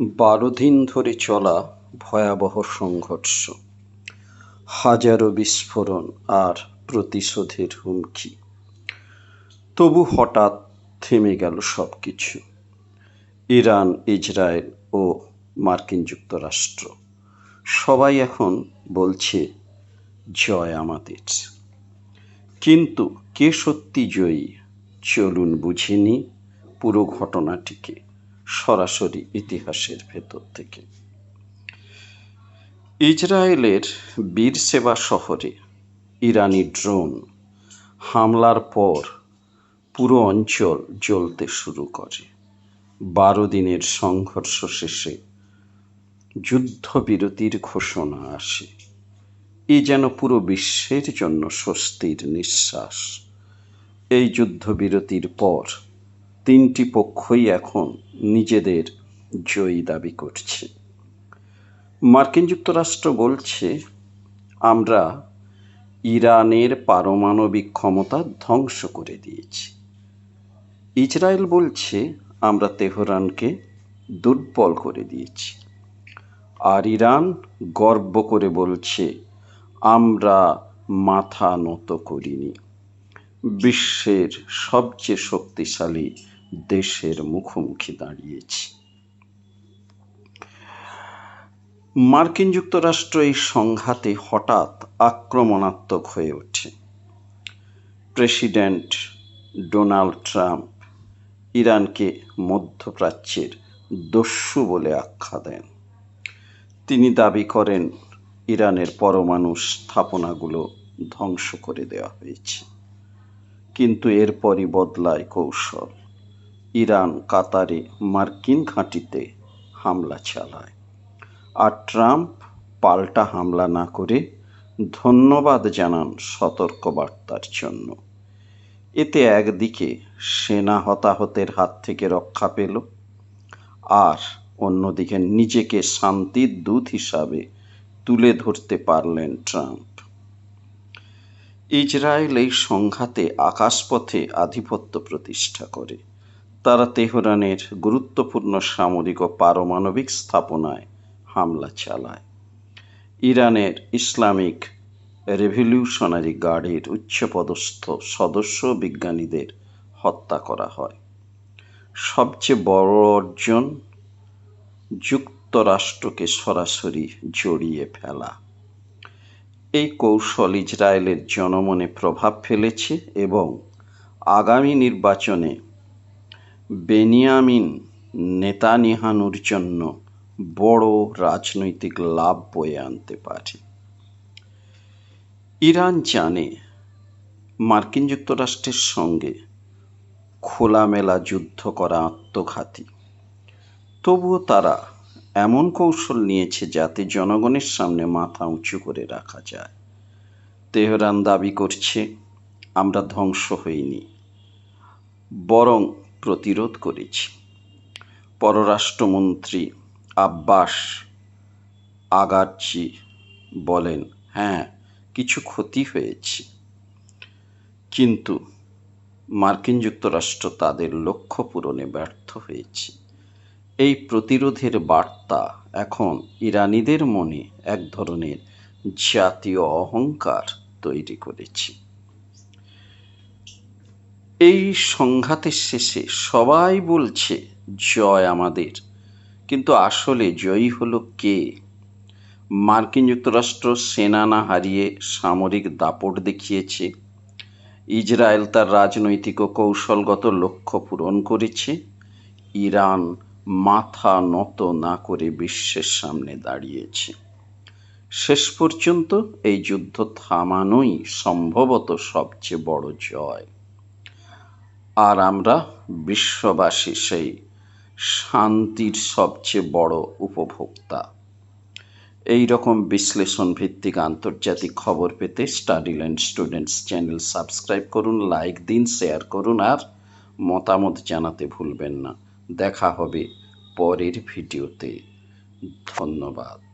বারো দিন ধরে চলা ভয়াবহ সংঘর্ষ। হাজারো বিস্ফোরণ আর প্রতিশোধের হুমকি। তবু হঠাৎ থেমে গেল সব কিছু ইরান, ইসরায়েল ও মার্কিন যুক্তরাষ্ট্র। সবাই এখন বলছে, জয় আমাদের। কিন্তু কে সত্যি জয়ী, চলুন বুঝিনি পুরো ঘটনাটিকে। সরাসরি ইতিহাসের ভেতর থেকে। ইসরায়েলের বীরসেবা শহরে ইরানি ড্রোন হামলার পর পুরো অঞ্চল জ্বলতে শুরু করে। বারো দিনের সংঘর্ষ শেষে যুদ্ধবিরতির ঘোষণা আসে। এ যেন পুরো বিশ্বের জন্য স্বস্তির নিঃশ্বাস। এই যুদ্ধবিরতির পর তিনটি পক্ষই এখন নিজেদের জয়ী দাবি করছে। মার্কিন যুক্তরাষ্ট্র বলছে, আমরা ইরানের পারমাণবিক ক্ষমতা ধ্বংস করে দিয়েছি। ইসরায়েল বলছে, আমরা তেহরানকে দুর্বল করে দিয়েছি। আর ইরান গর্ব করে বলছে, আমরা মাথা নত করিনি। বিশ্বের সবচেয়ে শক্তিশালী দেশের মুখোমুখি দাঁড়িয়েছি। মার্কিন যুক্তরাষ্ট্র এই সংঘাতে হঠাৎ আক্রমণাত্মক হয়ে ওঠে। প্রেসিডেন্ট ডোনাল্ড ট্রাম্প ইরানকে মধ্যপ্রাচ্যের দস্যু বলে আখ্যা দেন। তিনি দাবি করেন, ইরানের পরমাণু স্থাপনাগুলো ধ্বংস করে দেওয়া হয়েছে। কিন্তু এরপরই বদলায় কৌশল। ইরান, কাতারে মার্কিন ঘাঁটিতে হামলা চালায়। আর ট্রাম্প পাল্টা হামলা না করে ধন্যবাদ জানান সতর্কবার্তার জন্য। এতে একদিকে সেনা হতাহতের হাত থেকে রক্ষা পেল, আর অন্যদিকে নিজেকে শান্তির দূত হিসাবে তুলে ধরতে পারলেন ট্রাম্প। ইসরায়েল এই সংঘাতে আকাশপথে আধিপত্য প্রতিষ্ঠা করে। তারা তেহরানের গুরুত্বপূর্ণ সামরিক ও পারমাণবিক স্থাপনায় হামলা চালায়। ইরানের ইসলামিক রেভলিউশনারি গার্ডের উচ্চপদস্থ সদস্য বিজ্ঞানীদের হত্যা করা হয়। সবচেয়ে বড় অর্জন যুক্তরাষ্ট্রকে সরাসরি জড়িয়ে ফেলা। এই কৌশল ইসরায়েলের জনমনে প্রভাব ফেলেছে এবং আগামী নির্বাচনে বেনিয়ামিন নেতানিহানুর জন্য বড় রাজনৈতিক লাভ বয়ে আনতে পারে। ইরান জানে মার্কিন যুক্তরাষ্ট্রের সঙ্গে খোলামেলা যুদ্ধ করা আত্মঘাতী। তবুও তারা এমন কৌশল নিয়েছে যাতে জনগণের সামনে মাথা উঁচু করে রাখা যায়। তেহরান দাবি করছে, আমরা ধ্বংস হইনি। বরং প্রতিরোধ করেছি। পররাষ্ট্রমন্ত্রী আব্বাস আগারচি বলেন হ্যাঁ কিছু ক্ষতি হয়েছে। কিন্তু মার্কিন যুক্তরাষ্ট্র তাদের লক্ষ্য পূরণে ব্যর্থ হয়েছে। এই প্রতিরোধের বার্তা এখন ইরানিদের মনে এক ধরনের জাতীয় অহংকার তৈরি করেছে। এই সংঘাতের শেষে সবাই বলছে, জয় আমাদের। কিন্তু আসলে জয়ী হলো কে? মার্কিন যুক্তরাষ্ট্র সেনা না হারিয়ে সামরিক দাপট দেখিয়েছে। ইসরায়েল তার রাজনৈতিক ও কৌশলগত লক্ষ্য পূরণ করেছে। ইরান মাথা নত না করে বিশ্বের সামনে দাঁড়িয়েছে। শেষ পর্যন্ত এই যুদ্ধ থামানোই সম্ভবত সবচেয়ে বড় জয়। আর আমরা বিশ্ববাসী সেই শান্তির সবচেয়ে বড় উপভোক্তা। এই রকম বিশ্লেষণ ভিত্তিক আন্তর্জাতিক খবর পেতে স্টাডিল্যান্ড স্টুডেন্টস চ্যানেল সাবস্ক্রাইব করুন লাইক দিন শেয়ার করুন আর মতামত জানাতে ভুলবেন না। দেখা হবে পরের ভিডিওতে। ধন্যবাদ।